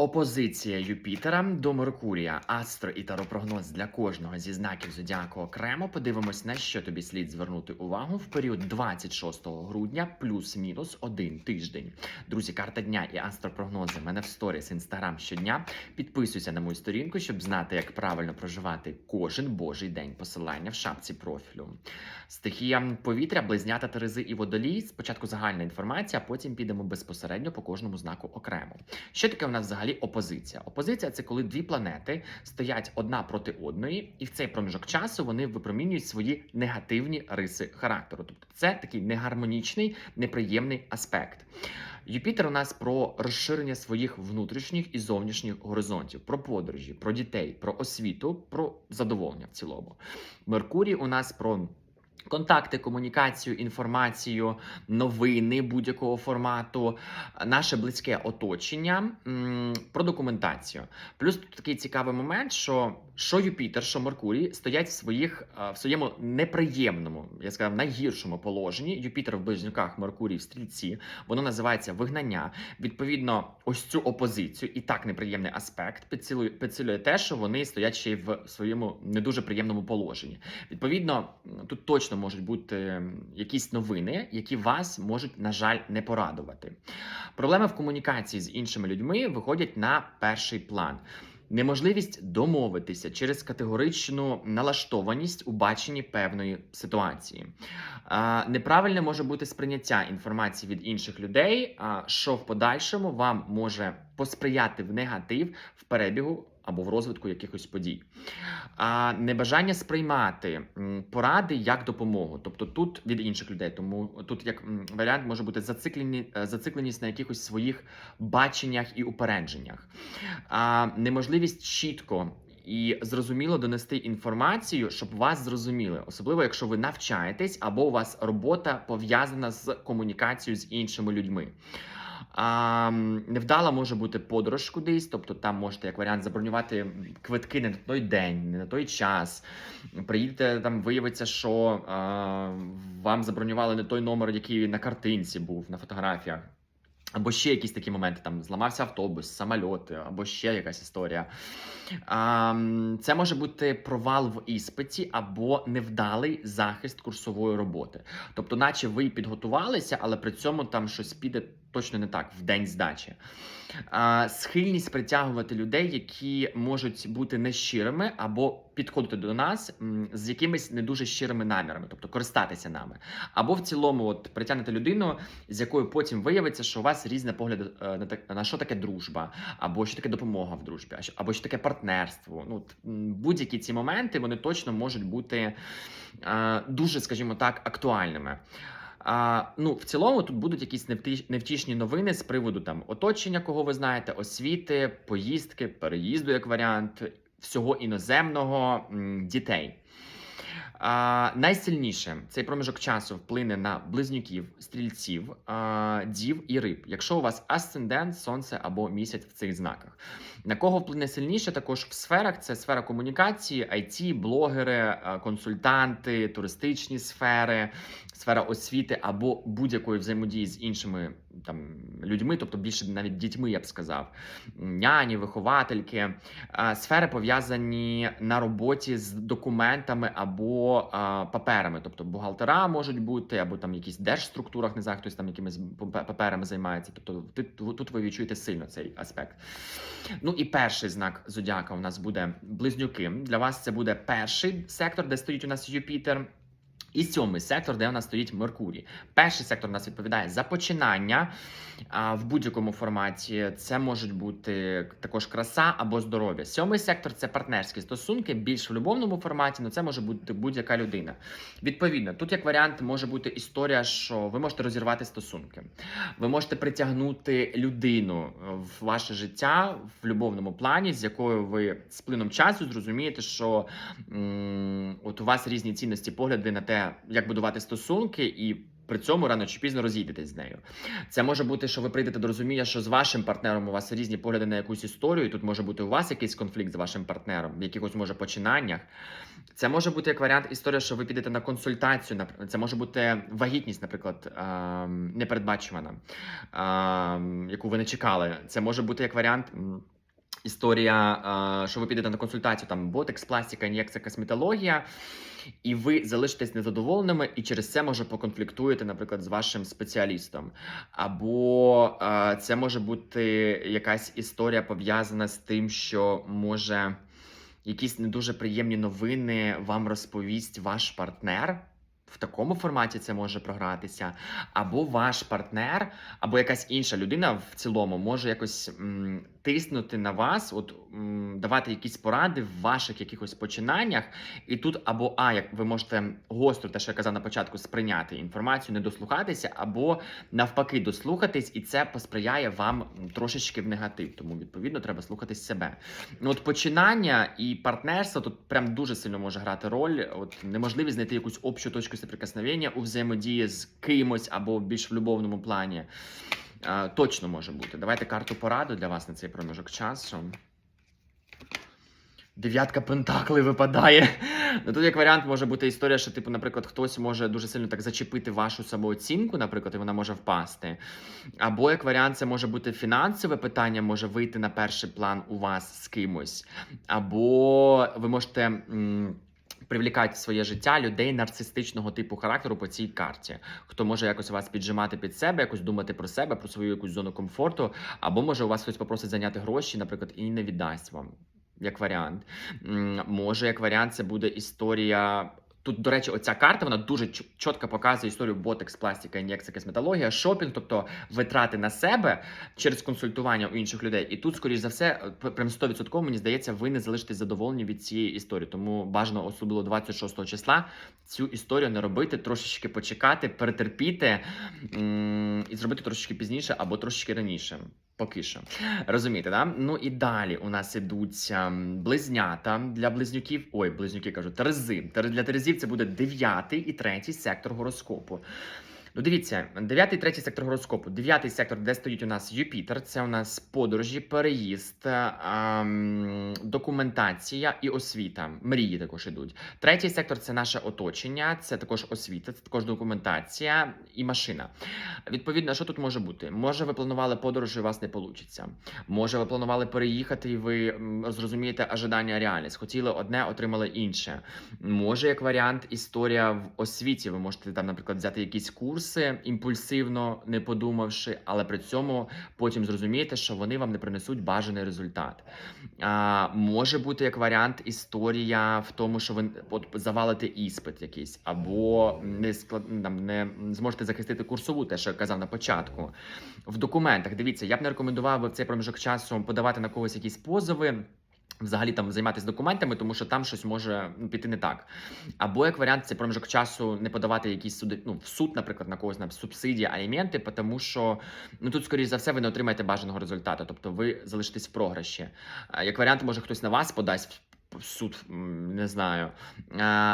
Опозиція Юпітера до Меркурія, астро і таропрогноз для кожного зі знаків зодіаку окремо. Подивимось, на що тобі слід звернути увагу в період 26 грудня, плюс-мінус один тиждень. Друзі, карта дня і астропрогнози. в Мене в сторіс інстаграм щодня. Підписуйся на мою сторінку, щоб знати, як правильно проживати кожен божий день. Посилання в шапці профілю. Стихія повітря, близнята Терези і водолій. Спочатку загальна інформація, а потім підемо безпосередньо по кожному знаку окремо. Що таке у нас взагалі опозиція? Опозиція це коли дві планети стоять одна проти одної, і в цей проміжок часу вони випромінюють свої негативні риси характеру. Тобто це такий негармонічний, неприємний аспект. Юпітер у нас про розширення своїх внутрішніх і зовнішніх горизонтів, про подорожі, про дітей, про освіту, про задоволення в цілому. Меркурій у нас про. Контакти, комунікацію, інформацію, новини будь-якого формату, наше близьке оточення, про документацію. Плюс тут такий цікавий момент, що що Юпітер, що Меркурій стоять в своїх е, в своєму неприємному, я сказав, найгіршому положенні. Юпітер в близнюках, Меркурій в стрільці. Воно називається вигнання. Відповідно, ось цю опозицію і так неприємний аспект підсилює, підсилює те, що вони стоять ще й в своєму не дуже приємному положенні. Відповідно, тут точно можуть бути якісь новини, які вас можуть, на жаль, не порадувати. Проблеми в комунікації з іншими людьми виходять на перший план. Неможливість домовитися через категоричну налаштованість у баченні певної ситуації. Неправильне може бути сприйняття інформації від інших людей, що в подальшому вам може посприяти в негатив в перебігу або в розвитку якихось подій. А небажання сприймати поради як допомогу, тобто тут від інших людей. Тому тут як варіант може бути зациклені, е, зацикленість на якихось своїх баченнях і упередженнях, а неможливість чітко. І зрозуміло донести інформацію, щоб вас зрозуміли, особливо якщо ви навчаєтесь або у вас робота пов'язана з комунікацією з іншими людьми. А, невдала може бути подорож кудись, тобто там можете як варіант забронювати квитки не на той день, не на той час. Приїдете там, виявиться, що а, вам забронювали не той номер, який на картинці був на фотографіях. Або ще якісь такі моменти, там зламався автобус, самольоти, або ще якась історія. А, це може бути провал в іспиті або невдалий захист курсової роботи. Тобто, наче ви підготувалися, але при цьому там щось піде точно не так в день здачі. А, схильність притягувати людей, які можуть бути нещирими або підходити до нас з якимись не дуже щирими намірами, тобто користатися нами. Або в цілому, от притягнете людину, з якою потім виявиться, що у вас різні погляди е, на так на що таке дружба, або що таке допомога в дружбі, а або що таке партнерство. Ну будь-які ці моменти вони точно можуть бути е, дуже, скажімо так, актуальними. А, ну, в цілому тут будуть якісь невтішні новини з приводу там оточення, кого ви знаєте, освіти, поїздки, переїзду як варіант, всього іноземного, дітей. А, найсильніше цей проміжок часу вплине на близнюків, стрільців, а, дів і риб, якщо у вас асцендент, сонце або місяць в цих знаках. На кого вплине сильніше? Також в сферах це сфера комунікації, IT, блогери, е, консультанти, туристичні сфери, сфера освіти або будь-якої взаємодії з іншими там людьми, тобто більше навіть дітьми, я б сказав, няні, виховательки, Е, сфери пов'язані на роботі з документами або е, паперами, тобто бухгалтера можуть бути, або там якісь держструктурах, не знаю, хтось там якимись паперами займається. Тобто тут ви відчуєте сильно цей аспект. Ну і перший знак зодіака у нас буде близнюки. Для вас це буде перший сектор, де стоїть у нас Юпітер. І сьомий сектор, де у нас стоїть Меркурій. Перший сектор у нас відповідає за починання а, в будь-якому форматі. Це можуть бути також краса або здоров'я. Сьомий сектор це партнерські стосунки, більш в любовному форматі, але це може бути будь-яка людина. Відповідно, тут як варіант може бути історія, що ви можете розірвати стосунки, ви можете притягнути людину в ваше життя в любовному плані, з якою ви з плином часу зрозумієте, що м, от у вас різні цінності, погляди на те, як будувати стосунки, і при цьому рано чи пізно розійдетесь з нею. Це може бути, що ви прийдете до розуміння, що з вашим партнером у вас різні погляди на якусь історію. і Тут може бути у вас якийсь конфлікт з вашим партнером, в якихось може починаннях. Це може бути як варіант історія, що ви підете на консультацію. Це може бути вагітність, наприклад, непередбачувана, яку ви не чекали. Це може бути як варіант. Історія, що ви підете на консультацію, там ботекс, пластика, ін'єкція, косметологія, і ви залишитесь незадоволеними, і через це може поконфліктуєте, наприклад, з вашим спеціалістом. Або це може бути якась історія пов'язана з тим, що може якісь не дуже приємні новини вам розповість ваш партнер. В такому форматі це може програтися, або ваш партнер, або якась інша людина в цілому може якось тиснути на вас, от давати якісь поради в ваших якихось починаннях. І тут або А, як ви можете гостро, те, що я казав на початку, сприйняти інформацію, не дослухатися, або навпаки, дослухатись, і це посприяє вам трошечки в негатив. Тому відповідно треба слухатись себе. Ну, от починання і партнерство тут прям дуже сильно може грати роль. От неможливість знайти якусь общу точку соприкосновення у взаємодії з кимось або більш в любовному плані. Точно може бути. Давайте карту пораду для вас на цей проміжок часу. Дев'ятка пентаклей випадає. Ну тут як варіант може бути історія, що, типу, наприклад, хтось може дуже сильно так зачепити вашу самооцінку, наприклад, і вона може впасти. Або як варіант, це може бути фінансове питання, може вийти на перший план у вас з кимось. Або ви можете. м, Привлікати в своє життя людей нарцистичного типу характеру по цій карті, хто може якось вас піджимати під себе, якось думати про себе, про свою якусь зону комфорту, або може у вас хтось попросить зайняти гроші, наприклад, і не віддасть вам. Як варіант, може, як варіант, це буде історія. Тут, до речі, оця карта вона дуже чітко показує історію ботекс, пластика, ін'єкція, косметологія, шопінг, тобто витрати на себе через консультування у інших людей. І тут, скоріш за все, прям 100% мені здається, ви не залишитесь задоволені від цієї історії. Тому бажано особливо 26 числа цю історію не робити, трошечки почекати, перетерпіти і зробити трошечки пізніше або трошечки раніше. Поки що. Розумієте, да? Ну і далі у нас ідуть близнята для близнюків. Ой, близнюки кажу, терези. Для терезів це буде дев'ятий і третій сектор гороскопу. Ну, дивіться, дев'ятий, третій сектор гороскопу. Дев'ятий сектор, де стоїть у нас Юпітер, це у нас подорожі, переїзд, документація і освіта. Мрії також ідуть. Третій сектор це наше оточення, це також освіта, це також документація і машина. Відповідно, що тут може бути? Може, ви планували подорож, і у вас не вийде. Може, ви планували переїхати, і ви зрозумієте ожидання реальність. Хотіли одне, отримали інше. Може, як варіант, історія в освіті. Ви можете там, наприклад, взяти якісь курси імпульсивно, не подумавши, але при цьому потім зрозумієте, що вони вам не принесуть бажаний результат. А, може бути як варіант історія в тому, що ви от завалите іспит якийсь, або не склад там, не зможете захистити курсову, те, що я казав на початку. В документах дивіться, я б не рекомендував би в цей проміжок часу подавати на когось якісь позови. Взагалі там займатися документами, тому що там щось може ну, піти не так. Або як варіант, це проміжок часу не подавати якісь суди, ну, в суд, наприклад, на когось на субсидії, аліменти, тому що ну тут, скоріш за все, ви не отримаєте бажаного результату, тобто ви залишитесь в програші. Як варіант, може хтось на вас подасть суд, не знаю.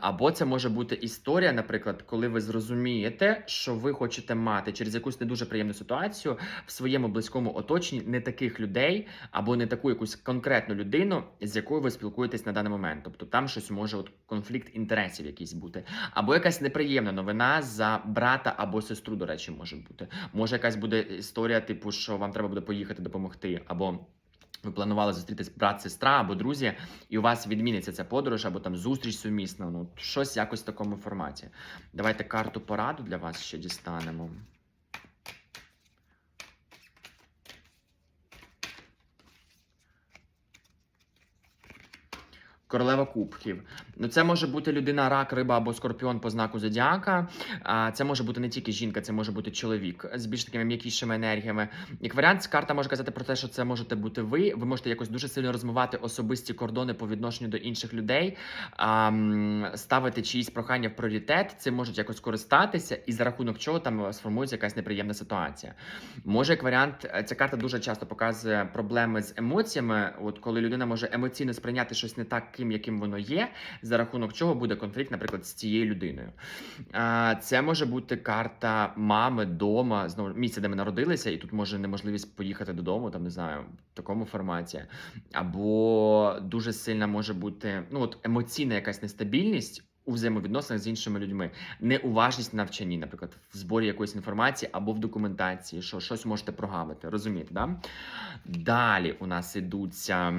Або це може бути історія, наприклад, коли ви зрозумієте, що ви хочете мати через якусь не дуже приємну ситуацію в своєму близькому оточенні не таких людей, або не таку якусь конкретну людину, з якою ви спілкуєтесь на даний момент. Тобто там щось може от конфлікт інтересів якийсь бути, або якась неприємна новина за брата або сестру, до речі, може бути. Може, якась буде історія, типу, що вам треба буде поїхати допомогти, або. Ви планували зустрітись брат, сестра або друзі, і у вас відміниться ця подорож, або там зустріч сумісна. Ну, щось якось в такому форматі. Давайте карту пораду для вас ще дістанемо. Королева кубків. Ну, це може бути людина, рак, риба або скорпіон по знаку зодіака. А це може бути не тільки жінка, це може бути чоловік з більш такими м'якішими енергіями. Як варіант, карта може казати про те, що це можете бути ви. Ви можете якось дуже сильно розмивати особисті кордони по відношенню до інших людей, а, ставити чиїсь прохання в пріоритет. Цим можуть якось користатися, і за рахунок чого там сформується якась неприємна ситуація. Може, як варіант, е, ця карта дуже часто показує проблеми з емоціями. От коли людина може емоційно сприйняти щось не так, яким воно є, за рахунок чого буде конфлікт, наприклад, з цією людиною. Це може бути карта мами, дома, знову місце, де ми народилися, і тут може неможливість поїхати додому, там не знаю, в такому форматі. Або дуже сильна може бути ну от емоційна якась нестабільність. У взаємовідносинах з іншими людьми, неуважність в навчанні, наприклад, в зборі якоїсь інформації або в документації, що щось можете прогавити. Розумієте, да? Далі у нас ідуться.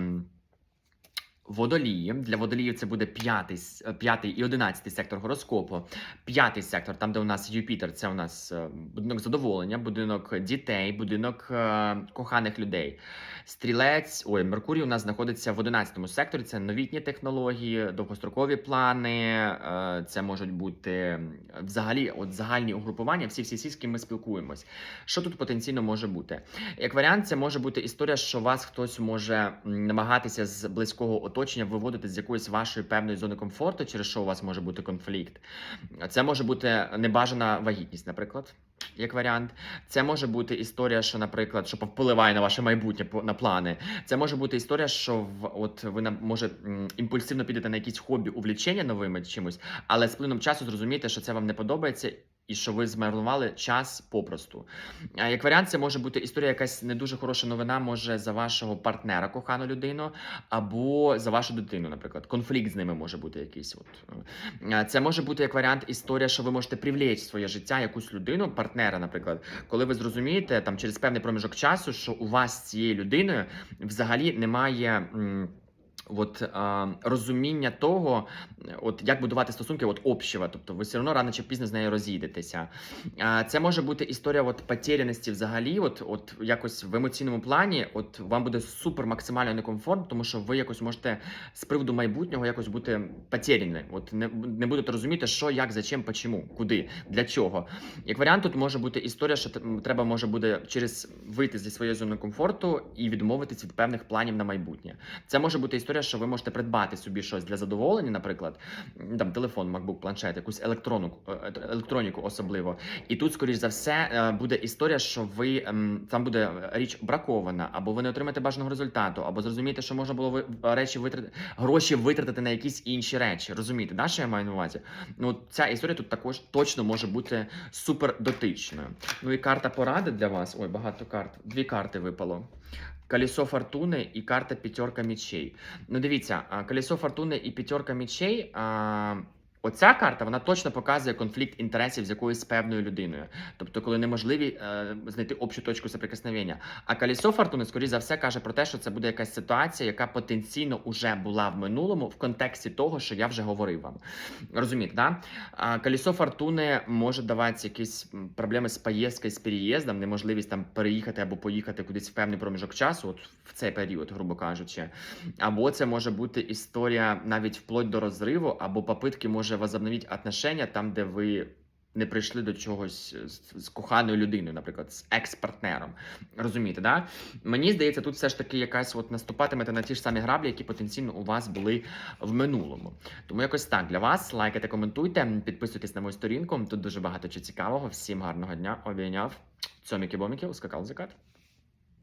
Водолії для водоліїв це буде п'ятий, е, п'ятий і одинадцятий сектор гороскопу. П'ятий сектор, там де у нас Юпітер, це у нас е, будинок задоволення, будинок дітей, будинок е, коханих людей. Стрілець, ой, Меркурій у нас знаходиться в одинадцятому секторі. Це новітні технології, довгострокові плани. Це можуть бути взагалі от загальні угрупування. Всі всі всі, з ким ми спілкуємось. Що тут потенційно може бути? Як варіант, це може бути історія, що вас хтось може намагатися з близького оточення виводити з якоїсь вашої певної зони комфорту, через що у вас може бути конфлікт. Це може бути небажана вагітність, наприклад. Як варіант, це може бути історія, що, наприклад, що повпливає на ваше майбутнє на плани. Це може бути історія, що в от ви на- може імпульсивно підете на якісь хобі, увлічення новими чимось, але з плином часу зрозумієте, що це вам не подобається. І що ви змарнували час попросту. Як варіант, це може бути історія, якась не дуже хороша новина, може за вашого партнера, кохану людину, або за вашу дитину, наприклад. Конфлікт з ними може бути якийсь. От. Це може бути як варіант історія, що ви можете привлечь в своє життя якусь людину, партнера, наприклад, коли ви зрозумієте там через певний проміжок часу, що у вас з цією людиною взагалі немає. От а, розуміння того, от як будувати стосунки, от общего, тобто ви все одно рано чи пізно з нею розійдетеся. А, це може бути історія от потеряності взагалі, от, от якось в емоційному плані, от вам буде супер максимально некомфортно, тому що ви якось можете з приводу майбутнього якось бути потеряні. От не, не будете розуміти, що, як, зачем, почему, куди, для чого. Як варіант, тут може бути історія, що треба може буде через вийти зі своєї зони комфорту і відмовитись від певних планів на майбутнє. Це може бути історія, що ви можете придбати собі щось для задоволення, наприклад, там телефон, MacBook, планшет, якусь електрону, е, електроніку особливо. І тут, скоріш за все, е, буде історія, що ви ем, там буде річ бракована, або ви не отримаєте бажаного результату, або зрозумієте, що можна було речі витратити, гроші витратити на якісь інші речі. Розумієте, да, що я маю на увазі? Ну, ця історія тут також точно може бути супер дотичною. Ну і карта поради для вас. Ой, багато карт. Дві карти випало. Колесо фортуни і карта п'ятерка мічей. Ну, дивіться, колесо фортуни і п'ятерка мічей. А... Оця карта вона точно показує конфлікт інтересів з якоюсь певною людиною, тобто, коли неможливі е, знайти общу точку соприкосновення. А колесо фортуни, скоріш за все, каже про те, що це буде якась ситуація, яка потенційно уже була в минулому в контексті того, що я вже говорив вам. Розумієте, да? Колесо фортуни може давати якісь проблеми з поїздкою, з переїздом, неможливість там переїхати або поїхати кудись в певний проміжок часу, от в цей період, грубо кажучи. Або це може бути історія навіть вплоть до розриву, або попитки може возобновити отношення там, де ви. Не прийшли до чогось з, з коханою людиною, наприклад, з екс-партнером. Розумієте, да? Мені здається, тут все ж таки якась от наступатимете на ті ж самі граблі, які потенційно у вас були в минулому. Тому якось так для вас. Лайкайте, коментуйте, підписуйтесь на мою сторінку. Тут дуже багато чого цікавого. Всім гарного дня. Обійняв. Цьоміки-боміки, ускакав закат.